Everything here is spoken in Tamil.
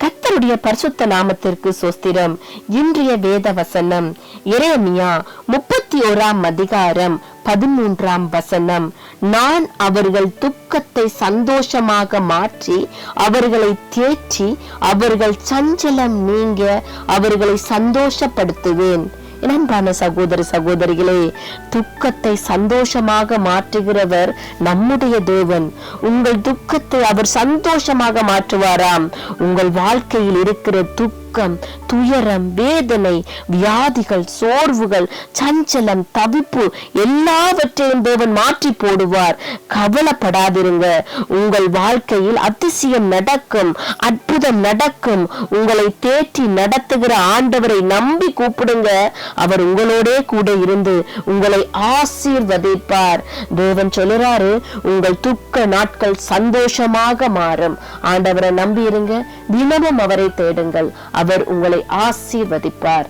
கர்த்தருடைய பரிசுத்த நாமத்திற்கு சோஸ்திரம். இன்றைய வேத வசனம் எரேமியா முப்பத்தி ஓராம் அதிகாரம் பதிமூன்றாம் வசனம். நான் அவர்கள் துக்கத்தை சந்தோஷமாக மாற்றி அவர்களை தேற்றி அவர்கள் சஞ்சலம் நீங்க அவர்களை சந்தோஷப்படுத்துவேன். என் அன்பான சகோதர சகோதரிகளே? துக்கத்தை சந்தோஷமாக மாற்றுகிறவர் நம்முடைய தேவன். உங்கள் துக்கத்தை அவர் சந்தோஷமாக மாற்றுவாராம். உங்கள் வாழ்க்கையில் இருக்கிற துக்கம் துயரம் வேதனை வியாதிகள் சோர்வுகள் சஞ்சலம் தவிப்பு எல்லாவற்றையும் தேவன் மாற்றி போடுவார். கவலைப்படாதிருங்க. உங்கள் வாழ்க்கையில் அதிசயம் நடக்கும் அற்புதம் நடக்கும். உங்களை தேற்றி நடத்துகிற ஆண்டவரை நம்பி கூப்பிடுங்க. அவர் உங்களோடே கூட இருந்து உங்களை ஆசீர்வதிப்பார். தேவன் சொல்லுறாரு உங்கள் துக்க நாட்கள் சந்தோஷமாக மாறும். ஆண்டவரை நம்பி இருங்க தினமும் அவரை தேடுங்கள். அவர் உங்களை ஆசீர்வதிப்பார்.